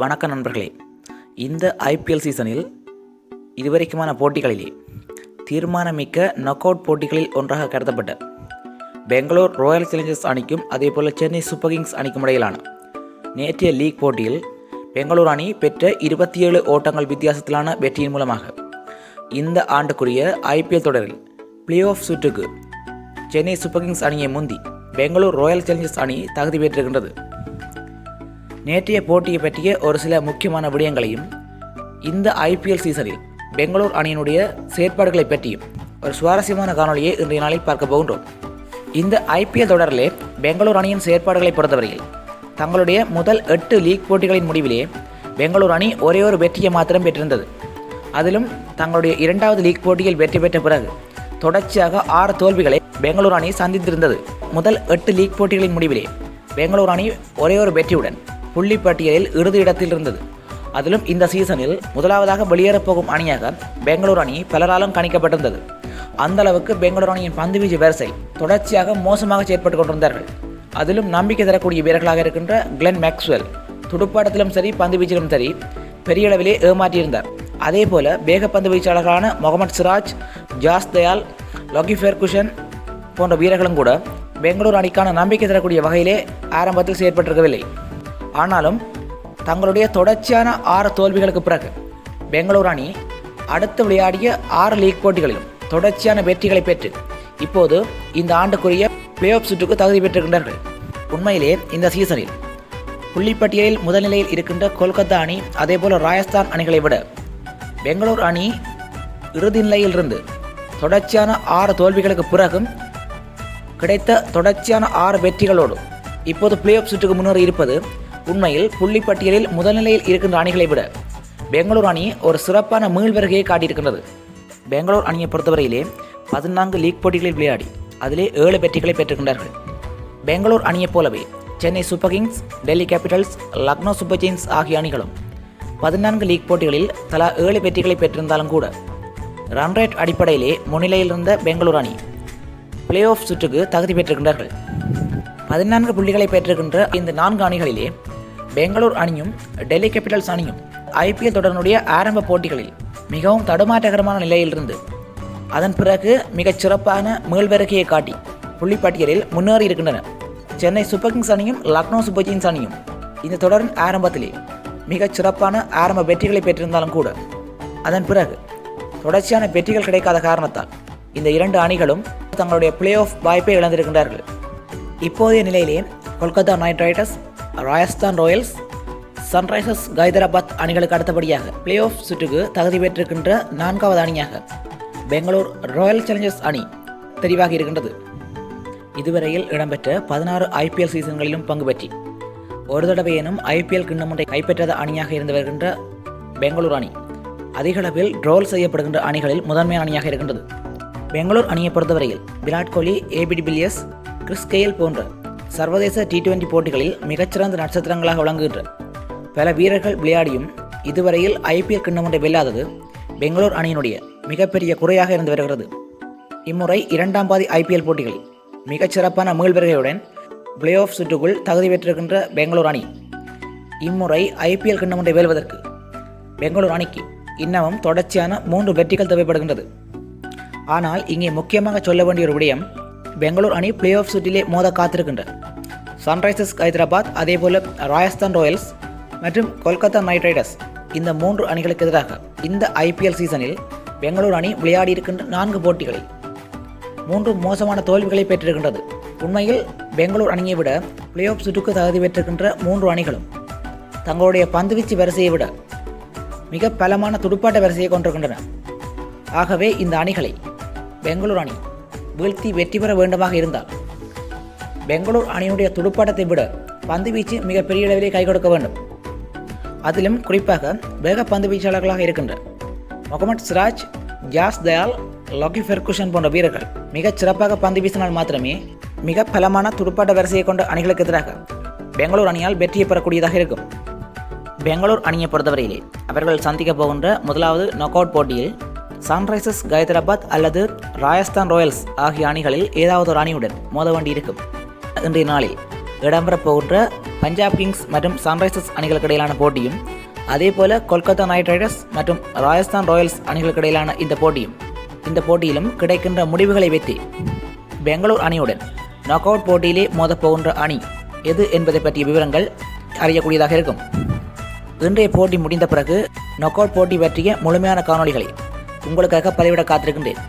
வணக்கம் நண்பர்களே. இந்த ஐபிஎல் சீசனில் இதுவரைக்குமான போட்டிகளிலே தீர்மானமிக்க நக் அவுட் போட்டிகளில் ஒன்றாக கருதப்பட்ட பெங்களூர் ராயல் சேலஞ்சர்ஸ் அணிக்கும் அதேபோல் சென்னை சூப்பர் கிங்ஸ் அணிக்கும் இடையிலான நேற்றைய லீக் போட்டியில் பெங்களூர் அணி பெற்ற இருபத்தி ஏழு ஓட்டங்கள் வித்தியாசத்திலான வெற்றியின் மூலமாக இந்த ஆண்டுக்குரிய ஐபிஎல் தொடரில் பிளே ஆஃப் சுற்றுக்கு சென்னை சூப்பர் கிங்ஸ் அணியை முந்தி பெங்களூர் ராயல் சேலஞ்சர்ஸ் அணி தகுதி பெற்றிருக்கின்றது. நேற்றைய போட்டியை பற்றிய ஒரு சில முக்கியமான விடயங்களையும் இந்த ஐபிஎல் சீசனில் பெங்களூர் அணியினுடைய செயற்பாடுகளை பற்றியும் ஒரு சுவாரஸ்யமான காணொலியை இன்றைய நாளில் பார்க்க போகின்றோம். இந்த ஐபிஎல் தொடரிலே பெங்களூர் அணியின் செயற்பாடுகளை பொறுத்தவரையில் தங்களுடைய முதல் எட்டு லீக் போட்டிகளின் முடிவிலே பெங்களூர் அணி ஒரே ஒரு வெற்றியை மாத்திரம் பெற்றிருந்தது. அதிலும் தங்களுடைய இரண்டாவது லீக் போட்டியில் வெற்றி பெற்ற பிறகு தொடர்ச்சியாக ஆறு தோல்விகளை பெங்களூர் அணி சந்தித்திருந்தது. முதல் எட்டு லீக் போட்டிகளின் முடிவிலே பெங்களூர் அணி ஒரே ஒரு வெற்றியுடன் புள்ளி பட்டியலில் இறுதி இடத்தில் இருந்தது. அதிலும் இந்த சீசனில் முதலாவதாக வெளியேறப் போகும் அணியாக பெங்களூர் அணி பலராலும் கணிக்கப்பட்டிருந்தது. அந்த அளவுக்கு பெங்களூர் அணியின் பந்துவீச்சு வரிசை தொடர்ச்சியாக மோசமாக செயற்பட்டு கொண்டிருந்தார்கள். அதிலும் நம்பிக்கை தரக்கூடிய வீரர்களாக இருக்கின்ற கிளென் மேக்ஸ்வெல் துடுப்பாட்டத்திலும் சரி பந்து வீச்சிலும் சரி பெரிய அளவிலே ஏமாற்றியிருந்தார். அதே போல வேகப்பந்து வீச்சாளர்களான முகமது சிராஜ் ஜாஸ் தயால் லொகிஃபேர் குஷன் போன்ற வீரர்களும் கூட பெங்களூர் அணிக்கான நம்பிக்கை தரக்கூடிய வகையிலே ஆரம்பத்தில் செயற்பட்டிருக்கவில்லை. ஆனாலும் தங்களுடைய தொடர்ச்சியான ஆறு தோல்விகளுக்கு பிறகு பெங்களூர் அணி அடுத்து விளையாடிய ஆறு லீக் போட்டிகளிலும் தொடர்ச்சியான வெற்றிகளை பெற்று இப்போது இந்த ஆண்டுக்குரிய பிளே ஆஃப் சுற்றுக்கு தகுதி பெற்றிருக்கின்றார்கள் உண்மையிலே இந்த சீசனில் புள்ளிப்பட்டியலில் முதல்நிலையில் இருக்கின்ற கொல்கத்தா அணி அதேபோல் ராஜஸ்தான் அணிகளை விட பெங்களூர் அணி இறுதி நிலையிலிருந்து தொடர்ச்சியான ஆறு தோல்விகளுக்கு பிறகும் கிடைத்த தொடர்ச்சியான ஆறு வெற்றிகளோடு இப்போது பிளே ஆஃப் சுற்றுக்கு முன்னேறி இருப்பது உண்மையில் புள்ளிப்பட்டியலில் முதல்நிலையில் இருக்கின்ற அணிகளை விட பெங்களூர் அணி ஒரு சிறப்பான மீள்வருகையை காட்டியிருக்கின்றது. பெங்களூர் அணியை பொறுத்தவரையிலே பதினான்கு லீக் போட்டிகளில் விளையாடி அதிலே ஏழு வெற்றிகளை பெற்றிருக்கின்றார்கள். பெங்களூர் அணியைப் போலவே Chennai super kings Delhi capitals Lucknow super kings ஆகிய அணிகளும் பதினான்கு லீக் போட்டிகளில் தலா ஏழு வெற்றிகளை பெற்றிருந்தாலும் கூட ரன் ரேட் அடிப்படையிலே முன்னிலையில் இருந்த பெங்களூர் அணி பிளே ஆஃப் சுற்றுக்கு தகுதி பெற்றிருக்கின்றார்கள். பதினான்கு புள்ளிகளை பெற்றிருக்கின்ற இந்த நான்கு அணிகளிலே பெங்களூர் அணியும் டெல்லி கேபிட்டல்ஸ் அணியும் ஐபிஎல் தொடரினுடைய ஆரம்ப போட்டிகளில் மிகவும் தடுமாற்றகரமான நிலையிலிருந்து அதன் பிறகு மிகச் சிறப்பான மீள்வருகையை காட்டி புள்ளிப்பட்டியலில் முன்னேறி இருக்கின்றன. சென்னை சூப்பர் கிங்ஸ் அணியும் லக்னோ சூப்பர் கிங்ஸ் அணியும் இந்த தொடரின் ஆரம்பத்திலே மிகச் சிறப்பான ஆரம்ப வெற்றிகளை பெற்றிருந்தாலும் கூட அதன் பிறகு தொடர்ச்சியான வெற்றிகள் கிடைக்காத காரணத்தால் இந்த இரண்டு அணிகளும் தங்களுடைய பிளே ஆஃப் வாய்ப்பை இழந்திருக்கின்றார்கள். இப்போதைய நிலையிலே Kolkata knight riders Rajasthan royals sunrisers Hyderabad அணிகளுக்கு அடுத்தபடியாக பிளே ஆஃப் சுற்றுக்கு தகுதி பெற்றிருக்கின்ற நான்காவது அணியாக பெங்களூர் ராயல் சேலஞ்சர்ஸ் அணி தெரிவாகி இருக்கின்றது. இதுவரையில் இடம்பெற்ற பதினாறு ஐபிஎல் சீசன்களிலும் பங்கு பெற்றி ஒரு தடவையேனும் ஐபிஎல் கிண்ணம் ஒன்றை கைப்பற்றாத அணியாக இருந்து வருகின்ற பெங்களூர் அணி அதிகளவில் ட்ரோல் செய்யப்படுகின்ற அணிகளில் முதன்மை அணியாக இருக்கின்றது. பெங்களூர் அணியை பொறுத்தவரையில் Virat Kohli AB de Villiers Chris போன்ற சர்வதேச டி டுவெண்டி போட்டிகளில் மிகச்சிறந்த நட்சத்திரங்களாக விளங்குகின்ற பல வீரர்கள் விளையாடியும் இதுவரையில் ஐபிஎல் கிண்ணம் ஒன்றை வெல்லாதது பெங்களூர் அணியினுடைய மிகப்பெரிய குறையாக இருந்து வருகிறது. இம்முறை இரண்டாம் பாதி ஐபிஎல் போட்டிகளில் மிகச்சிறப்பான மீள்வருகையுடன் பிளே ஆஃப் சுற்றுக்குள் தகுதி பெற்றிருக்கின்ற பெங்களூர் அணி. இம்முறை ஐபிஎல் கிண்ணம் ஒன்றை வெல்வதற்கு பெங்களூர் அணிக்கு இன்னமும் தொடர்ச்சியான மூன்று வெற்றிகள் தேவைப்படுகின்றது. ஆனால் இங்கே முக்கியமாக சொல்ல வேண்டிய ஒரு விடயம் பெங்களூர் அணி பிளே ஆஃப் சுற்றிலே மோத காத்திருக்கின்றது சன்ரைசர்ஸ் ஹைதராபாத் அதேபோல் ராஜஸ்தான் ராயல்ஸ் மற்றும் கொல்கத்தா நைட் ரைடர்ஸ் இந்த மூன்று அணிகளுக்கு எதிராக இந்த ஐபிஎல் சீசனில் பெங்களூர் அணி விளையாடி இருக்கின்ற நான்கு போட்டிகளில் மூன்று மோசமான தோல்விகளை பெற்றிருக்கின்றது. உண்மையில் பெங்களூர் அணியை விட பிளே ஆஃப் சுற்றுக்கு தகுதி பெற்றிருக்கின்ற மூன்று அணிகளும் தங்களுடைய பந்துவீச்சு வரிசையை விட மிக பலமான துடுப்பாட்ட வரிசையை கொண்டிருக்கின்றன. ஆகவே இந்த அணிகளை பெங்களூர் அணி வீழ்த்தி வெற்றி பெற வேண்டுமாக இருந்தால். பெங்களூர் அணியினுடைய துடுப்பாட்டத்தை விட பந்து வீச்சு மிகப்பெரிய பெரிய அளவிலே கை கொடுக்க வேண்டும். அதிலும் குறிப்பாக வேக பந்து வீச்சாளர்களாக இருக்கின்ற முகமது சிராஜ் ஜாஸ் தயால் லொகி ஃபெர்குஷன் போன்ற வீரர்கள் மிகச் சிறப்பாக பந்து வீசினால் மாத்திரமே மிக பலமான துடுப்பாட்ட வரிசையை கொண்ட அணிகளுக்கு எதிராக பெங்களூர் அணியால் வெற்றியை பெறக்கூடியதாக இருக்கும். பெங்களூர் அணியை பொறுத்தவரையிலே அவர்கள் சந்திக்க போகின்ற முதலாவது நொக் அவுட் போட்டியில் சன்ரைசர்ஸ் ஹைதராபாத் அல்லது ராஜஸ்தான் ராயல்ஸ் ஆகிய அணிகளில் ஏதாவது ஒரு அணியுடன் மோத வேண்டி இருக்கும். இன்றைய நாளில் இடம்பெறப் போகின்ற பஞ்சாப் கிங்ஸ் மற்றும் சன்ரைசர்ஸ் அணிகளுக்கு இடையிலான போட்டியும் அதேபோல கொல்கத்தா நைட் ரைடர்ஸ் மற்றும் ராஜஸ்தான் ராயல்ஸ் அணிகளுக்கு இடையிலான இந்த போட்டியும் இந்த போட்டியிலும் கிடைக்கின்ற முடிவுகளை வைத்து பெங்களூர் அணியுடன் நாக் அவுட் போட்டியிலே மோதப்போகின்ற அணி எது என்பதை பற்றிய விவரங்கள் அறியக்கூடியதாக இருக்கும். இன்றைய போட்டி முடிந்த பிறகு நாக் அவுட் போட்டி பற்றிய முழுமையான காணொளிகளை உங்களுக்காக பதிவிட காத்திருக்கின்றேன்.